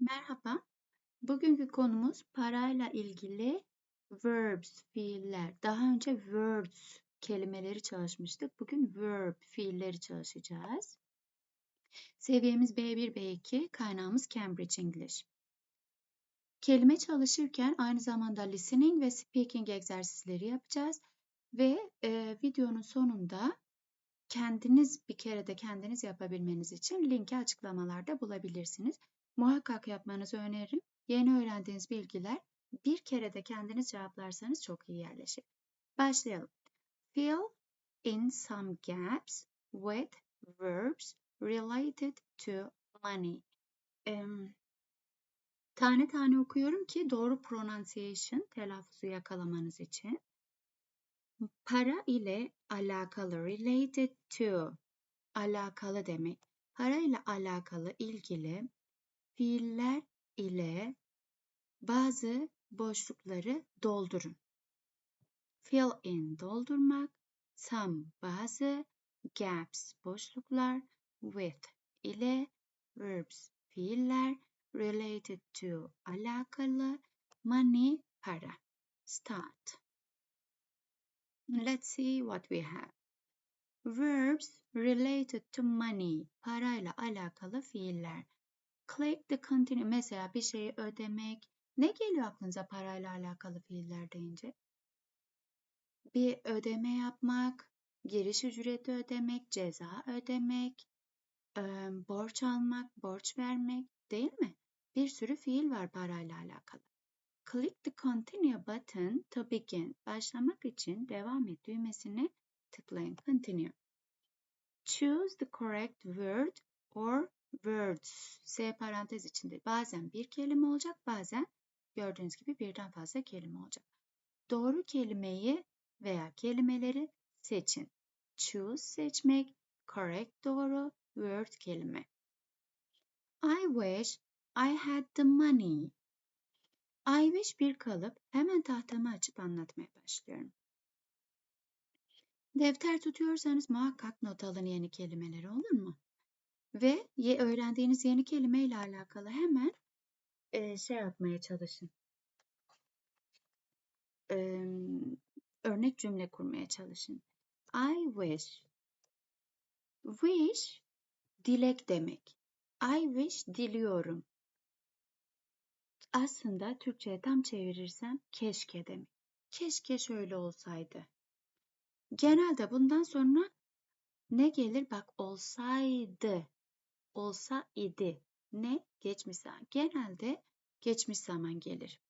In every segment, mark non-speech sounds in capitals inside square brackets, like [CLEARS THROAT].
Merhaba. Bugünkü konumuz parayla ilgili verbs, fiiller. Daha önce words kelimeleri çalışmıştık. Bugün verb, fiilleri çalışacağız. Seviyemiz B1, B2, kaynağımız Cambridge English. Kelime çalışırken aynı zamanda listening ve speaking egzersizleri yapacağız. Ve e, videonun sonunda kendiniz bir kere de kendiniz yapabilmeniz için linki açıklamalarda bulabilirsiniz. Muhakkak yapmanızı öneririm. Yeni öğrendiğiniz bilgiler bir kere de kendiniz cevaplarsanız çok iyi yerleşir. Başlayalım. Fill in some gaps with verbs related to money. Um, tane tane okuyorum ki doğru pronunciation, telaffuzu yakalamanız için. Para ile alakalı, related to, alakalı demek. Para ile alakalı, ilgili fiiller ile bazı boşlukları doldurun. Fill in doldurmak, some bazı, gaps boşluklar, with ile verbs fiiller, related to alakalı, money para. Start. Let's see what we have. Verbs related to money, parayla alakalı fiiller. Click the continue. Mesela bir şeyi ödemek. Ne geliyor aklınıza parayla alakalı fiiller deyince? Bir ödeme yapmak, giriş ücreti ödemek, ceza ödemek, borç almak, borç vermek değil mi? Bir sürü fiil var parayla alakalı. Click the continue button to begin. Başlamak için devam et düğmesine tıklayın. Continue. Choose the correct word or words. S parantez içinde bazen bir kelime olacak, bazen gördüğünüz gibi birden fazla kelime olacak. Doğru kelimeyi veya kelimeleri seçin. Choose seçmek, correct doğru, word kelime. I wish I had the money. I wish bir kalıp hemen tahtamı açıp anlatmaya başlıyorum. Defter tutuyorsanız muhakkak not alın yeni kelimeleri olur mu? Ve öğrendiğiniz yeni kelime ile alakalı hemen e, şey yapmaya çalışın. E, örnek cümle kurmaya çalışın. I wish. Wish dilek demek. I wish diliyorum. Aslında Türkçe'ye tam çevirirsem keşke demek. Keşke şöyle olsaydı. Genelde bundan sonra ne gelir? Bak olsaydı olsa idi. Ne? Geçmiş zaman. Genelde geçmiş zaman gelir.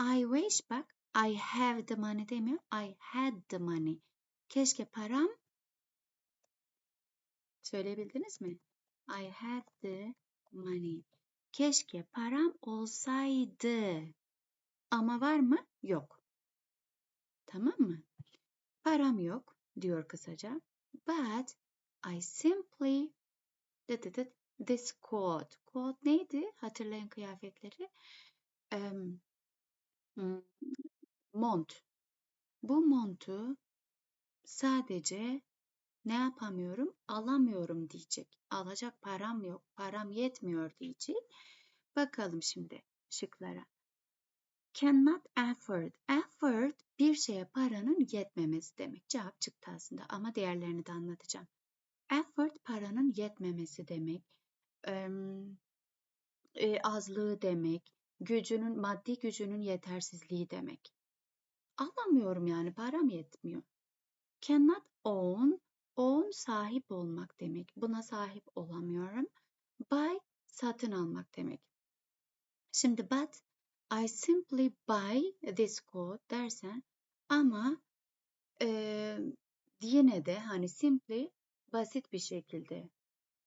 I wish bak I have the money demiyor. I had the money. Keşke param Söyleyebildiniz mi? I had the money. Keşke param olsaydı. Ama var mı? Yok. Tamam mı? Param yok diyor kısaca. But I simply this coat. Coat neydi? Hatırlayın kıyafetleri. Um, mont. Bu montu sadece ne yapamıyorum? Alamıyorum diyecek. Alacak param yok. Param yetmiyor diyecek. Bakalım şimdi şıklara. Cannot afford. Afford bir şeye paranın yetmemesi demek. Cevap çıktı aslında ama diğerlerini de anlatacağım. Effort paranın yetmemesi demek, e, azlığı demek, gücünün maddi gücünün yetersizliği demek. Alamıyorum yani param yetmiyor. Cannot own, own sahip olmak demek. Buna sahip olamıyorum. Buy satın almak demek. Şimdi but I simply buy this coat dersen ama e, yine de hani simply basit bir şekilde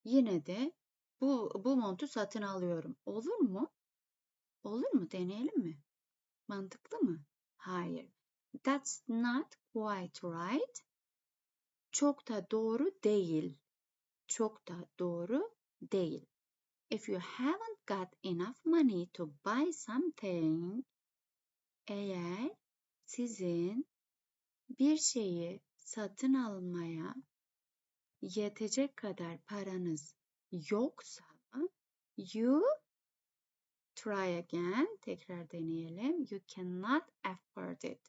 yine de bu, bu montu satın alıyorum. Olur mu? Olur mu? Deneyelim mi? Mantıklı mı? Hayır. That's not quite right. Çok da doğru değil. Çok da doğru değil. If you haven't got enough money to buy something, eğer sizin bir şeyi satın almaya yetecek kadar paranız yoksa you Try again. Tekrar deneyelim. You cannot afford it.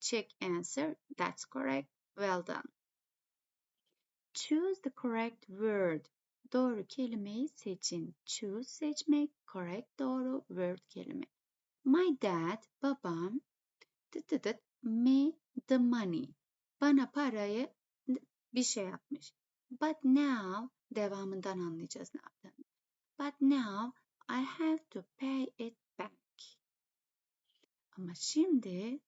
Check answer. That's correct. Well done. Choose the correct word. Doğru kelimeyi seçin. Choose seçmek, correct doğru, word kelime. My dad, babam, tıt tıt me the money. Bana parayı bir şey yapmış. But now, devamından anlayacağız ne yaptığını. But now I have to pay it back. Ama şimdi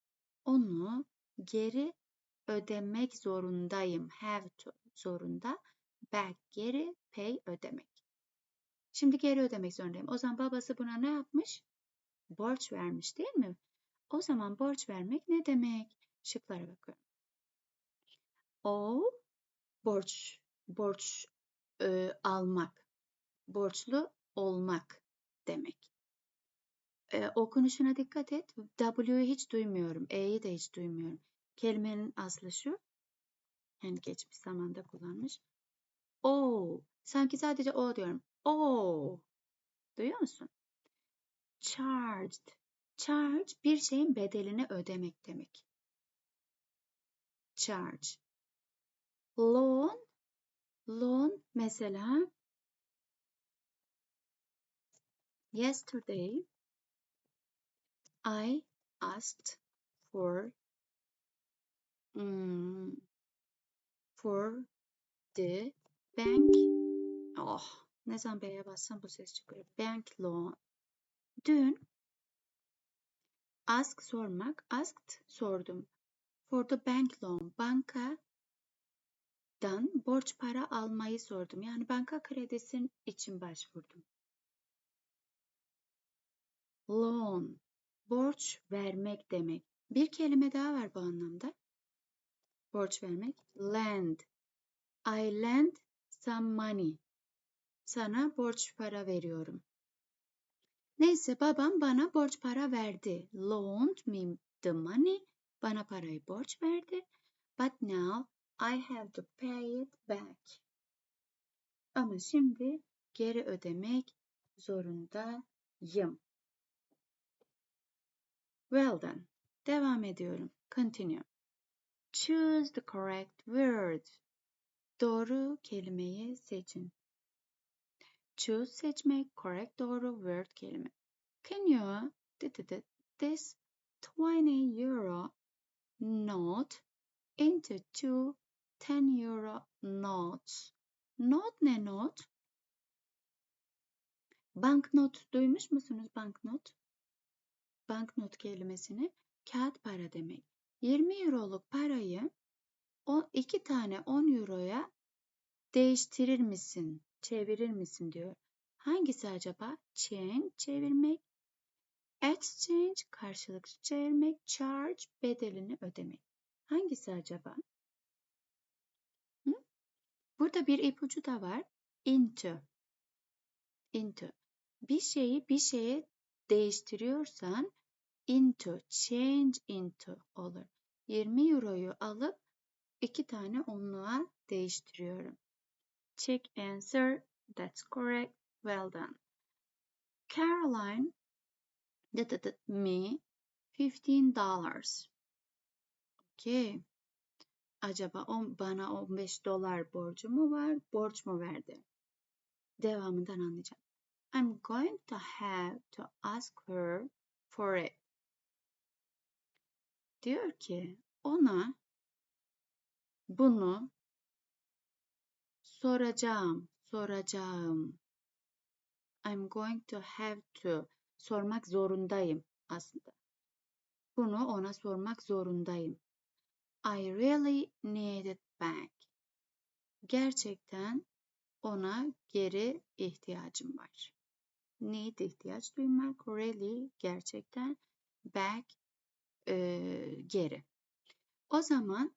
onu geri ödemek zorundayım. Have to zorunda. Back geri, pay ödemek. Şimdi geri ödemek zorundayım. O zaman babası buna ne yapmış? Borç vermiş değil mi? O zaman borç vermek ne demek? Şıklara bakıyorum. O borç, borç e, almak, borçlu olmak demek. E, okunuşuna dikkat et. W'yu hiç duymuyorum. E'yi de hiç duymuyorum. Kelimenin aslı şu. Yani geçmiş zamanda kullanmış. O. Sanki sadece o diyorum. O. Duyuyor musun? Charged. Charge bir şeyin bedelini ödemek demek. Charge. Loan. Loan mesela yesterday I asked for um, for the bank oh ne zaman B'ye bassam bu ses çıkıyor. Bank loan. Dün ask sormak, asked sordum. For the bank loan. Bankadan borç para almayı sordum. Yani banka kredisin için başvurdum. Loan. Borç vermek demek. Bir kelime daha var bu anlamda. Borç vermek. Lend. I lend some money. Sana borç para veriyorum. Neyse babam bana borç para verdi. Loaned me the money. Bana parayı borç verdi. But now I have to pay it back. Ama şimdi geri ödemek zorundayım. Well done. Devam ediyorum. Continue. Choose the correct word. Doğru kelimeyi seçin. Choose seçmek, correct doğru, word kelime. Can you this 20 euro note into two 10 euro notes? Note ne not? Banknot duymuş musunuz banknot? Banknot kelimesini kağıt para demek. 20 euroluk parayı o iki tane 10 euroya değiştirir misin? Çevirir misin diyor. Hangisi acaba? Change çevirmek, exchange karşılıklı çevirmek, charge bedelini ödemek. Hangisi acaba? Burada bir ipucu da var. Into. Into. Bir şeyi bir şeye değiştiriyorsan into, change into olur. 20 euroyu alıp iki tane onluğa değiştiriyorum. Check answer. That's correct. Well done. Caroline me $15. Okay. Acaba on, bana 15 dolar borcu mu var, borç mu verdi? Devamından anlayacağım. I'm going to have to ask her for it. Diyor ki ona bunu soracağım, soracağım. I'm going to have to sormak zorundayım aslında. Bunu ona sormak zorundayım. I really need it back. Gerçekten ona geri ihtiyacım var. Need ihtiyaç duymak, really gerçekten, back e, geri. O zaman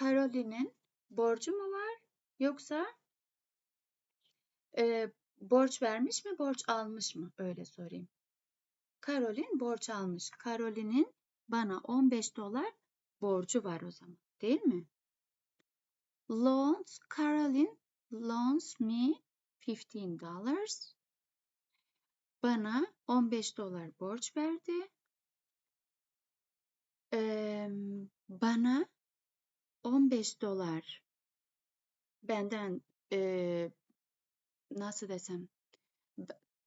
Caroline'in borcu mu var yoksa e, borç vermiş mi, borç almış mı? Öyle sorayım. Caroline borç almış. Caroline'in bana 15 dolar borcu var o zaman. Değil mi? Loans, Caroline loans me 15 dollars. bana 15 dolar borç verdi. Ee, bana 15 dolar benden e, nasıl desem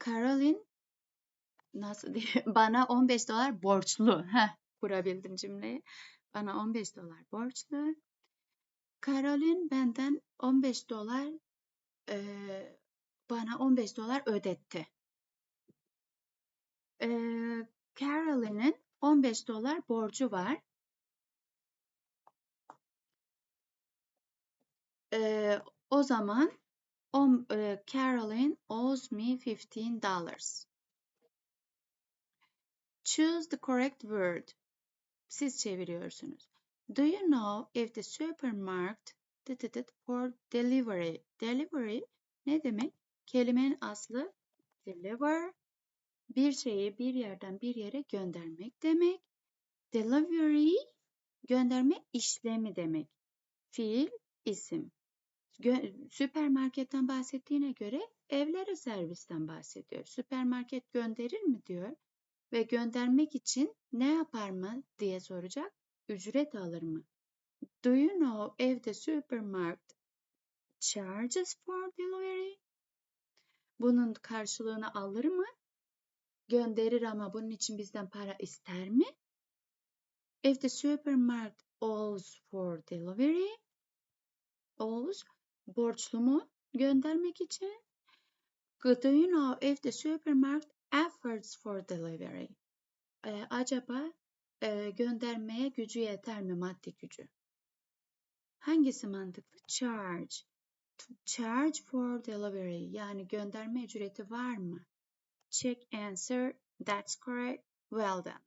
Caroline nasıl diye [LAUGHS] bana 15 dolar borçlu. Heh, kurabildim cümleyi. Bana 15 dolar borçlu. Caroline benden 15 dolar e, bana 15 dolar ödetti. E, Caroline'in 15 dolar borcu var. E, o zaman on, e, Caroline owes me 15 dollars. Choose the correct word. Siz çeviriyorsunuz. Do you know if the supermarket for delivery? Delivery ne demek? Kelimenin aslı deliver. Bir şeyi bir yerden bir yere göndermek demek. Delivery gönderme işlemi demek. Fiil, isim. Gö- süpermarketten bahsettiğine göre evlere servisten bahsediyor. Süpermarket gönderir mi diyor ve göndermek için ne yapar mı diye soracak. Ücret alır mı? Do you know if the supermarket charges for delivery? Bunun karşılığını alır mı? Gönderir ama bunun için bizden para ister mi? If the supermarket owes for delivery, owes borçlu mu göndermek için? Do you know if the supermarket efforts for delivery? Ee, acaba e, göndermeye gücü yeter mi maddi gücü? Hangisi mantıklı? Charge. To charge for delivery yani gönderme ücreti var mı? Check answer. That's correct. Well done.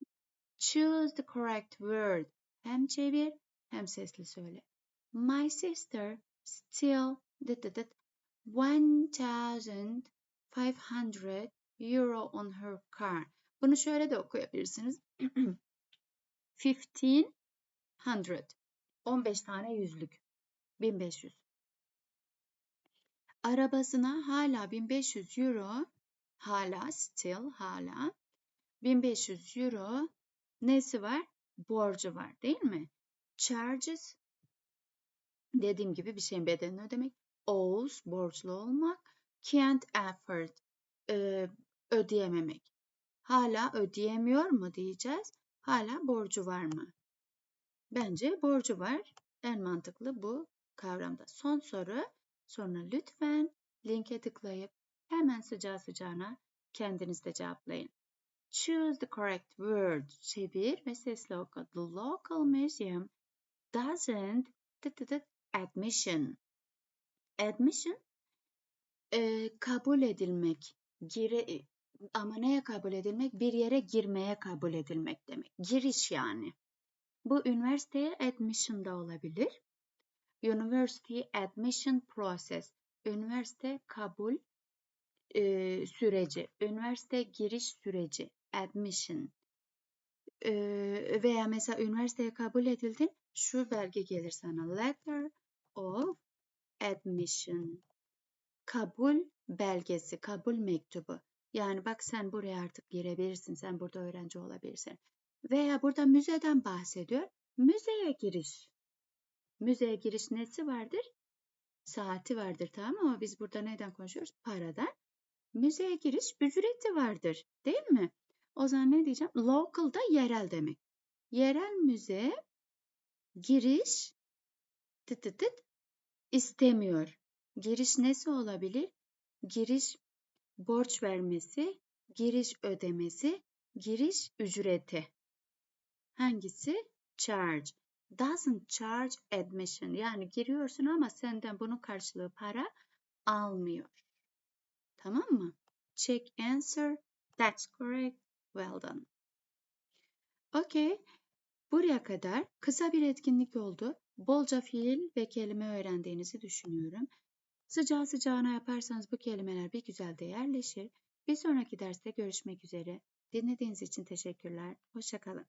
Choose the correct word. Hem çevir hem sesli söyle. My sister still did, did, did 1500 euro on her car. Bunu şöyle de okuyabilirsiniz. [CLEARS THROAT] 1500 15 tane yüzlük. 1500. Arabasına hala 1500 euro hala still hala 1500 euro nesi var? Borcu var değil mi? Charges dediğim gibi bir şeyin bedelini ödemek. Owes borçlu olmak. Can't afford e, ödeyememek. Hala ödeyemiyor mu diyeceğiz. Hala borcu var mı? Bence borcu var. En mantıklı bu kavramda. Son soru. Sonra lütfen linke tıklayıp hemen sıcağı sıcağına kendiniz de cevaplayın. Choose the correct word. Çevir ve sesli oku. The local museum doesn't admission. Admission e, kabul edilmek, gire, ama neye kabul edilmek? Bir yere girmeye kabul edilmek demek. Giriş yani. Bu üniversiteye admission da olabilir. University admission process. Üniversite kabul e, süreci. Üniversite giriş süreci. Admission. E, veya mesela üniversiteye kabul edildin. Şu belge gelir sana. Letter of admission. Kabul belgesi, kabul mektubu. Yani bak sen buraya artık girebilirsin, sen burada öğrenci olabilirsin. Veya burada müzeden bahsediyor. Müzeye giriş. Müzeye giriş nesi vardır? Saati vardır tamam ama biz burada neden konuşuyoruz? Paradan. Müzeye giriş ücreti vardır değil mi? O zaman ne diyeceğim? Local da yerel demek. Yerel müze giriş tıt tıt tıt istemiyor. Giriş nesi olabilir? Giriş borç vermesi, giriş ödemesi, giriş ücreti. Hangisi? Charge. Doesn't charge admission. Yani giriyorsun ama senden bunun karşılığı para almıyor. Tamam mı? Check answer. That's correct. Well done. Okay. Buraya kadar kısa bir etkinlik oldu. Bolca fiil ve kelime öğrendiğinizi düşünüyorum. Sıcağı sıcağına yaparsanız bu kelimeler bir güzel de yerleşir. Bir sonraki derste görüşmek üzere. Dinlediğiniz için teşekkürler. Hoşçakalın.